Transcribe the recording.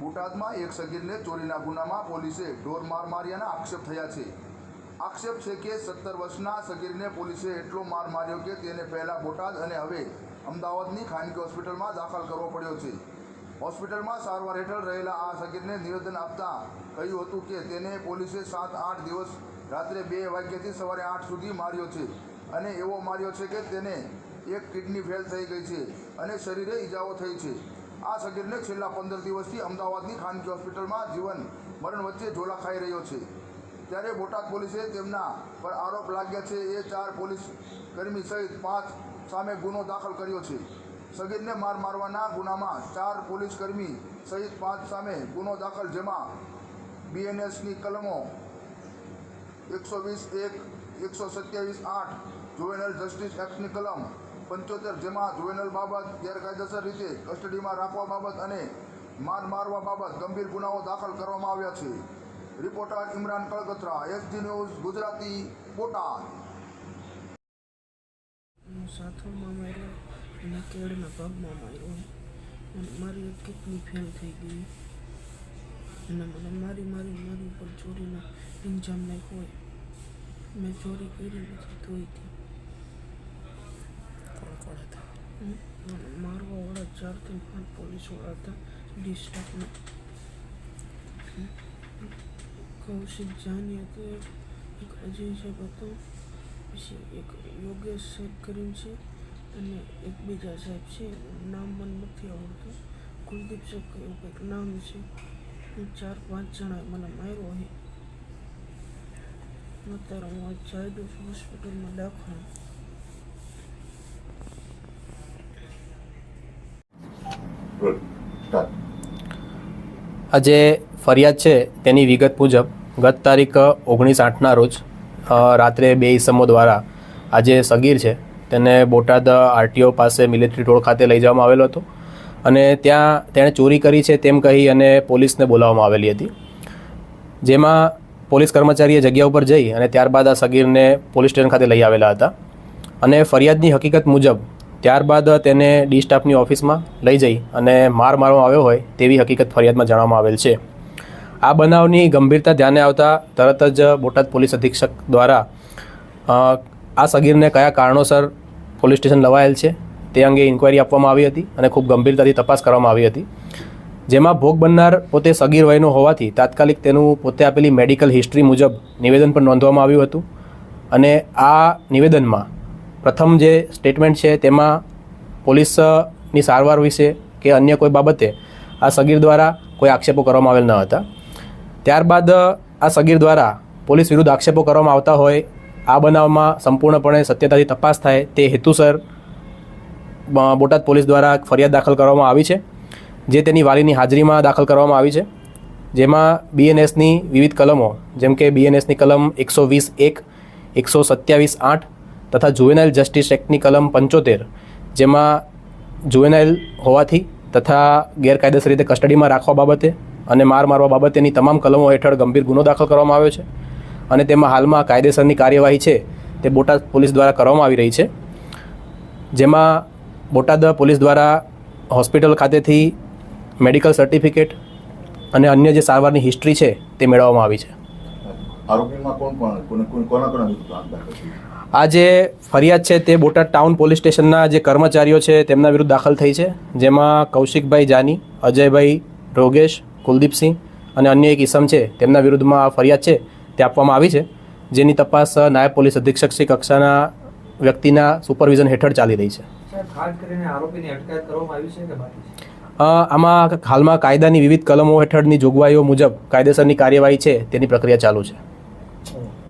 બોટાદમાં એક સગીરને ચોરીના ગુનામાં પોલીસે ઢોર માર માર્યાના આક્ષેપ થયા છે. આક્ષેપ છે કે સત્તર વર્ષના સગીરને પોલીસે એટલો માર માર્યો કે તેને પહેલાં બોટાદ અને હવે અમદાવાદની ખાનગી હોસ્પિટલમાં દાખલ કરવો પડ્યો છે. હોસ્પિટલમાં સારવાર હેઠળ રહેલા આ સગીરને નિવેદન આપતા કહ્યું હતું કે તેને પોલીસે સાત આઠ દિવસ રાત્રે બે વાગ્યાથી સવારે આઠ સુધી માર્યો છે અને એવો માર્યો છે કે તેને એક કિડની ફેલ થઈ ગઈ છે અને શરીરે ઈજાઓ થઈ છે. આ સગીરને છેલ્લા પંદર દિવસથી અમદાવાદની ખાનગી હોસ્પિટલમાં જીવન મરણ વચ્ચે ઝોલા ખાઈ રહ્યો છે. ત્યારે બોટાદ પોલીસે તેમના પર આરોપ લાગ્યા છે, એ ચાર પોલીસ કર્મી સહિત પાંચ સામે ગુનો દાખલ કર્યો છે. સગીરને માર મારવાના ગુનામાં ચાર પોલીસ કર્મી સહિત પાંચ સામે ગુનો દાખલ, જેમાં બીએનએસની કલમો એકસો વીસ એક, એકસો સત્યાવીસ આઠ જુવેનલ જસ્ટિસ એક્ટની કલમ પંચોતેર જેમાં જુવેનલ બાબત, ગેરકાયદેસર રીતે કસ્ટડીમાં રાખવા બાબત અને માર મારવા બાબત ગંભીર ગુનાઓ દાખલ કરવામાં આવ્યા છે. Reporter Imran Kalgatra SG news Gujarati Botad. કેળના ભાગમાં મારી એક કિડની ફેલ થઈ ગઈ. અને મને મારી મારી મારી ઉપર ચોરીના ઇન્જામ નાખ્યો હોય. મેં ચોરી કરી નથી, ધોઈ કોણ કોણ હતા મારો વાળા ચારથી પાંચ પોલીસવાળા હતા ડી કૌશિક જાની હતો એક અજય સાહેબ હતો, પછી એક યોગેશ સાહેબ કરીને છે, અને એક બીજા સાહેબ છે, નામ મને નથી આવડતું. કુલદીપ સાહેબ એવું કંઈક નામ છે. ચાર પાંચ જણાએ મને માર્યો છે. અત્યારે હું આ ચાઇલ્ડ હોસ્પિટલમાં દાખલ આ જે ફરિયાદ છે તેની વિગત મુજબ ગત તારીખ ઓગણીસ આઠના રોજ રાત્રે બે ઈસમો દ્વારા આ જે સગીર છે તેને બોટાદ આરટીઓ પાસે મિલિટરી ટોળ ખાતે લઈ જવામાં આવેલો હતો અને ત્યાં તેણે ચોરી કરી છે તેમ કહી અને પોલીસને બોલાવવામાં આવેલી હતી. જેમાં પોલીસ કર્મચારીએ જગ્યા ઉપર જઈ અને ત્યારબાદ આ સગીરને પોલીસ સ્ટેશન ખાતે લઈ આવેલા હતા. અને ફરિયાદની હકીકત મુજબ ત્યારબાદ તેને ડી સ્ટાફની ઓફિસમાં લઈ જઈ અને માર મારવામાં આવ્યો હોય તેવી હકીકત ફરિયાદમાં જણાવવામાં આવેલ છે. આ બનાવની ગંભીરતા ધ્યાને આવતા તરત જ બોટાદ પોલીસ અધિક્ષક દ્વારા આ સગીરને કયા કારણોસર પોલીસ સ્ટેશન લવાયેલ છે તે અંગે ઇન્ક્વાયરી આપવામાં આવી હતી અને ખૂબ ગંભીરતાથી તપાસ કરવામાં આવી હતી. જેમાં ભોગ બનનાર પોતે સગીર વયનો હોવાથી તાત્કાલિક તેનું પોતે આપેલી મેડિકલ હિસ્ટ્રી મુજબ નિવેદન પણ નોંધવામાં આવ્યું હતું અને આ નિવેદનમાં પ્રથમ જે સ્ટેટમેન્ટ છે તેમાં પોલીસની સારવાર વિશે કે અન્ય કોઈ બાબતે આ સગીર દ્વારા કોઈ આક્ષેપો કરવામાં આવેલ ન હતા. ત્યારબાદ, આ સગીર દ્વારા પોલીસ વિરુદ્ધ આક્ષેપો કરવામાં આવતા હોય, આ બનાવમાં સંપૂર્ણપણે સત્યતાથી તપાસ થાય તે હેતુસર બોટાદ પોલીસ દ્વારા ફરિયાદ દાખલ કરવામાં આવી છે, જે તેની વાલીની હાજરીમાં દાખલ કરવામાં આવી છે, જેમાં બીએનએસની વિવિધ કલમો, જેમ કે બીએનએસની કલમ એકસો વીસ એક, એકસો સત્યાવીસ આઠ તથા જુવેનાઇલ જસ્ટિસ એક્ટની કલમ પંચોતેર, જેમાં જુવેનાઇલ હોવાથી તથા ગેરકાયદેસર રીતે કસ્ટડીમાં રાખવા બાબતે અને માર મારવા બાબતેની તમામ કલમો હેઠળ ગંભીર ગુનો દાખલ કરવામાં આવ્યો છે અને તેમાં હાલમાં કાયદેસરની કાર્યવાહી છે તે બોટાદ પોલીસ દ્વારા કરવામાં આવી રહી છે. જેમાં બોટાદ પોલીસ દ્વારા હોસ્પિટલ ખાતેથી મેડિકલ સર્ટિફિકેટ અને અન્ય જે સારવારની હિસ્ટ્રી છે તે મેળવવામાં આવી છે. આ જે ફરિયાદ છે તે બોટાદ ટાઉન પોલીસ સ્ટેશનના જે કર્મચારીઓ છે તેમના વિરુદ્ધ દાખલ થઈ છે જેમાં કૌશિકભાઈ જાની અજયભાઈ રોગેશ કુલદીપસિંહ અને અન્ય એક ઇસમ છે તેમના વિરુદ્ધમાં આ ફરિયાદ છે તે આપવામાં આવી છે જેની તપાસ નાયબ પોલીસ અધિક્ષક શ્રી કક્ષાના વ્યક્તિના સુપરવિઝન હેઠળ ચાલી રહી છે. આમાં હાલમાં કાયદાની વિવિધ કલમો હેઠળની જોગવાઈઓ મુજબ કાયદેસરની કાર્યવાહી છે તેની પ્રક્રિયા ચાલુ છે.